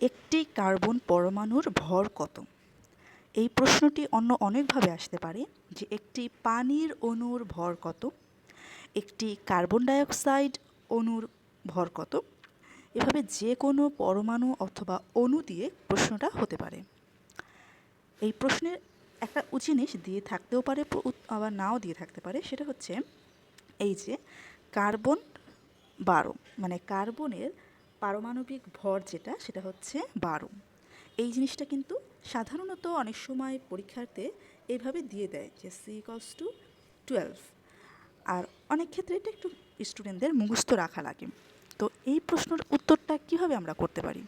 একটি কার্বন পরমাণুর ভর কত? এই প্রশ্নটি অন্য অনেকভাবে আসতে পারে যে একটি পানির অণুর ভর কত, একটি কার্বন ডাইঅক্সাইড অণুর ভর কত, এভাবে যে কোনো পরমাণু অথবা অণু দিয়ে প্রশ্নটা হতে পারে। এই প্রশ্নের একটা জিনিস দিয়ে থাকতেও পারে আবার নাও দিয়ে থাকতে পারে, সেটা হচ্ছে এই যে কার্বন বারো মানে কার্বনের পারমাণবিক ভর যেটা, সেটা হচ্ছে বারো। এই জিনিসটা কিন্তু সাধারণত অনেক সময় পরীক্ষার্থে এইভাবে দিয়ে দেয় যে সি ইকলস টু টুয়েলভ আর অনেক ক্ষেত্রে এটা একটু স্টুডেন্টদের মুখস্থ রাখা লাগে। তো এই প্রশ্নের উত্তরটা কীভাবে আমরা করতে পারি?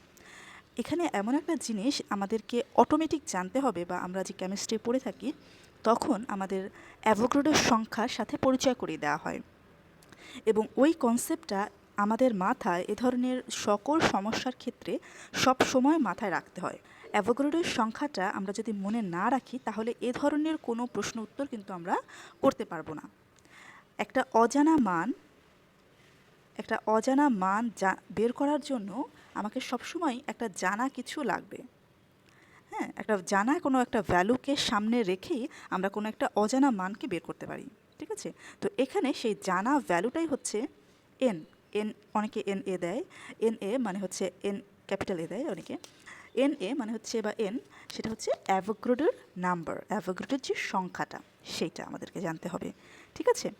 এখানে এমন একটা জিনিস আমাদেরকে অটোমেটিক জানতে হবে বা আমরা যে কেমিস্ট্রি পড়ে থাকি, তখন আমাদের অ্যাভোগ্রোডের সংখ্যার সাথে পরিচয় করিয়ে দেওয়া হয়। এবং ওই কনসেপ্টটা আমাদের মাথায় এ ধরনের সকল সমস্যার ক্ষেত্রে সব সময় মাথায় রাখতে হয়। অ্যাভোগ্রোডের সংখ্যাটা আমরা যদি মনে না রাখি, তাহলে এ ধরনের কোনো প্রশ্ন উত্তর কিন্তু আমরা করতে পারব না। একটা অজানা মান, একটা অজানা মান যা, বের করার জন্য আমাকে সবসময় একটা জানা কিছু লাগবে। হ্যাঁ একটা জানা কোনো একটা ভ্যালুকে সামনে রেখেই আমরা কোনো একটা অজানা মানকে বের করতে পারি। ঠিক আছে? তো এখানে সেই জানা ভ্যালুটাই হচ্ছে এন এন অনেকে এন এ দেয়। এন এ মানে হচ্ছে এন ক্যাপিটাল এ দেয় অনেকে। এন এ মানে হচ্ছে বা এন সেটা হচ্ছে অ্যাভোগ্রোডের নাম্বার। অ্যাভোগ্রোডের যে সংখ্যাটা, সেইটা আমাদেরকে জানতে হবে। ঠিক আছে?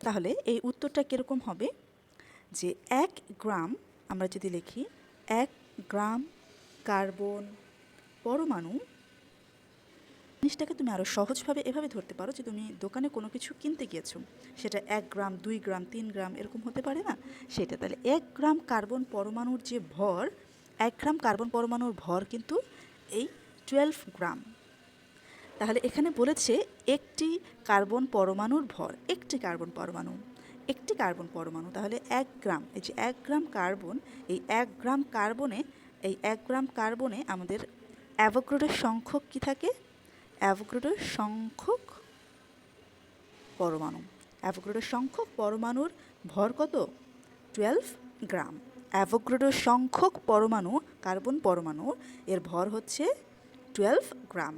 তাহলে এই উত্তরটা কীরকম হবে? যে এক গ্রাম, আমরা যদি লিখি, এক গ্রাম কার্বন পরমাণু জিনিসটাকে তুমি আরও সহজভাবে এভাবে ধরতে পারো যে তুমি দোকানে কোনো কিছু কিনতে গিয়েছো। সেটা এক গ্রাম, দুই গ্রাম, তিন গ্রাম এরকম হতে পারে না? সেটা তাহলে এক গ্রাম কার্বন পরমাণুর যে ভর, এক গ্রাম কার্বন পরমাণুর ভর কিন্তু এই টুয়েলভ গ্রাম। তাহলে এখানে বলেছে একটি কার্বন পরমাণুর ভর, একটি কার্বন পরমাণু, একটি কার্বন পরমাণু। তাহলে এক গ্রাম, এই যে এক গ্রাম কার্বন, এই এক গ্রাম কার্বনে, এই এক গ্রাম কার্বনে আমাদের অ্যাভোগ্রোডের সংখ্যক কি থাকে? অ্যাভোগ্রোডের সংখ্যক পরমাণু। অ্যাভোগ্রোডের সংখ্যক পরমাণুর ভর কত? টুয়েলভ গ্রাম। অ্যাভোগ্রোডের সংখ্যক পরমাণু, কার্বন পরমাণু, এর ভর হচ্ছে টুয়েলভ গ্রাম।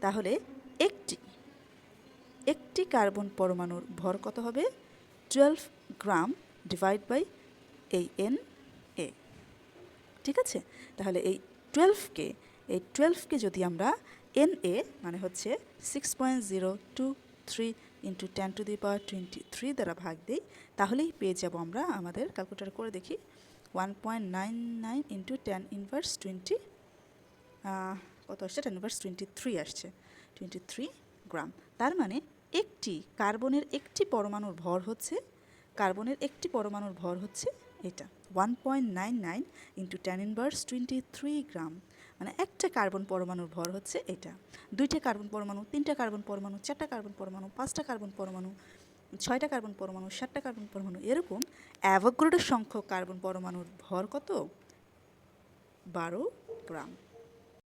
তাহলে একটি একটি কার্বন পরমাণুর ভর কত হবে? টুয়েলভ গ্রাম ডিভাইড বাই এই এন এ ঠিক আছে? তাহলে এই টুয়েলভকে এই টুয়েলভকে যদি আমরা এন এ মানে হচ্ছে six point zero two three into ten to the power twenty three দ্বারা ভাগ দিই, তাহলেই পেয়ে যাব আমরা আমাদের ক্যালকুলেটার করে দেখি one point nine nine into ten inverse twenty কত আসছে? টেন ইনভার্স টোয়েন্টি থ্রি আসছে টোয়েন্টি থ্রি গ্রাম। তার মানে একটি কার্বনের একটি পরমাণুর ভর হচ্ছে, কার্বনের একটি পরমাণুর ভর হচ্ছে এটা। One point nine nine into ten inverse twenty three gram মানে একটা কার্বন পরমাণুর ভর হচ্ছে এটা। দুইটা কার্বন পরমাণু, তিনটা কার্বন পরমাণু, চারটা কার্বন পরমাণু, পাঁচটা কার্বন পরমাণু, ছয়টা কার্বন পরমাণু, সাতটা কার্বন পরমাণু, এরকম অ্যাভোগ্রোডের সংখ্যক কার্বন পরমাণুর ভর কত? বারো গ্রাম।